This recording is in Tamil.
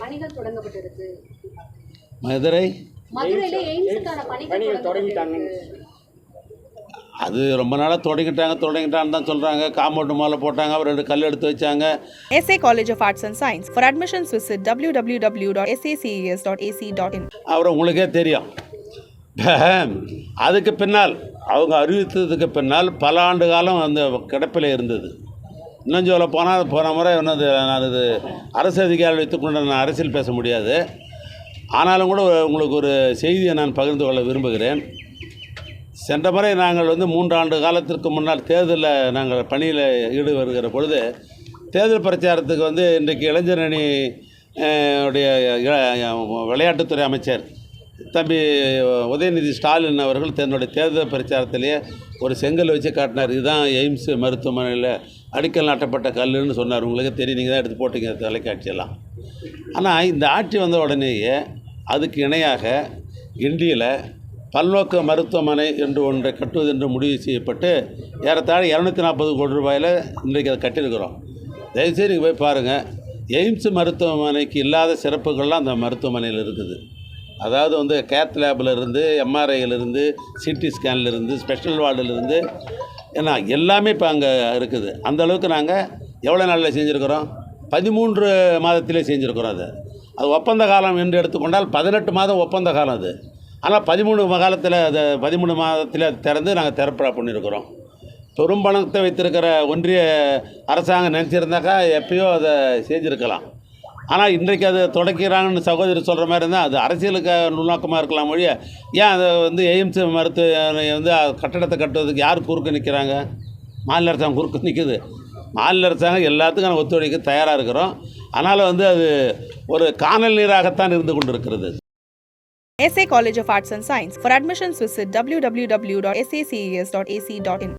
பணிகள் தொடங்கப்பட்டிருக்கு. மதுரை? அது ரொம்ப நாளாக தொடங்கிட்டாங்க தொடங்கிட்டான்னு தான் சொல்கிறாங்க காம்பவுண்டு மேலே போட்டாங்க அப்புறம் ரெண்டு கல் எடுத்து வச்சாங்க. SA College of Arts and Science. For admissions, visit www.saces.ac.in. அப்புறம் உங்களுக்கே தெரியும். அதுக்கு பின்னால் அவங்க அறிவித்ததுக்கு பின்னால் பல ஆண்டு காலம் அந்த கிடப்பில் இருந்தது. இன்னும் சொல்ல போனால் போன முறை என்னது நான் இது அரசு அதிகாரிகள் வைத்துக்கொண்டு நான் அரசியல் பேச முடியாது. ஆனாலும் கூட உங்களுக்கு ஒரு செய்தியை நான் பகிர்ந்து கொள்ள விரும்புகிறேன். சென்ற முறை நாங்கள் வந்து மூன்றாண்டு காலத்திற்கு முன்னால் தேர்தலில் நாங்கள் பணியில் ஈடு வருகிற பொழுது தேர்தல் பிரச்சாரத்துக்கு வந்து இன்றைக்கு இளைஞர் அணி உடைய விளையாட்டுத்துறை அமைச்சர் தம்பி உதயநிதி ஸ்டாலின் அவர்கள் தன்னுடைய தேர்தல் பிரச்சாரத்திலேயே ஒரு செங்கல் வச்சு காட்டினார். இதுதான் எய்ம்ஸ் மருத்துவமனையில் அடிக்கல் நாட்டப்பட்ட கல்லுன்னு சொன்னார். உங்களுக்கு தெரியும். நீங்கள் தான் எடுத்து போட்டீங்க தொலைக்காட்சியெல்லாம். ஆனால் இந்த ஆட்சி வந்த உடனேயே அதுக்கு இணையாக கிண்டியில் பல்நோக்கு மருத்துவமனை என்று ஒன்றை கட்டுவது என்று முடிவு செய்யப்பட்டு ஏறத்தாழ இரநூத்தி நாற்பது கோடி ரூபாயில் இன்றைக்கு அதை கட்டியிருக்கிறோம். தயவுசெய்து நீங்கள் போய் பாருங்கள் எய்ம்ஸ் மருத்துவமனைக்கு இல்லாத சிறப்புகள்லாம் அந்த மருத்துவமனையில் இருக்குது. அதாவது வந்து கேத் லேபில் எம்ஆர்ஐயிலிருந்து சிடி ஸ்கேன்லேருந்து ஸ்பெஷல் வார்டிலிருந்து ஏன்னா எல்லாமே இப்போ அங்கே இருக்குது. அந்த அளவுக்கு நாங்கள் எவ்வளோ நாளில் செஞ்சுருக்கிறோம்? பதிமூன்று மாதத்திலே செஞ்சுருக்கிறோம் அது. அது ஒப்பந்த காலம் என்று எடுத்துக்கொண்டால் பதினெட்டு மாதம் ஒப்பந்த காலம் அது. ஆனால் பதிமூணு காலத்தில் அதை பதிமூணு மாதத்தில் திறந்து நாங்கள் திறப்பா பண்ணியிருக்கிறோம் பெரும் பணத்தை வைத்திருக்கிற ஒன்றிய அரசாங்கம் நினச்சிருந்தாக்கா எப்பயோ அதை செஞ்சுருக்கலாம். ஆனால் இன்றைக்கு அதை தொடக்கிறாங்கன்னு சகோதரி சொல்கிற மாதிரி இருந்தால் அது அரசியலுக்கு நுண்ணோக்கமாக இருக்கலாம் மொழிய ஏன் அதை வந்து எய்ம்ஸ் மருத்துவமனை வந்து கட்டடத்தை கட்டுவதுக்கு யார் குறுக்க நிற்கிறாங்க மாநில அரசாங்கம் குறுக்க நிற்குது மாநில அரசாங்கம் எல்லாத்துக்கும் நான் ஒத்துழைக்க தயாராக இருக்கிறோம் அதனால் வந்து அது ஒரு காணல் நீராகத்தான் இருந்து கொண்டிருக்கிறது SA College of Arts and Science. For admissions, visit www.sacas.ac.in.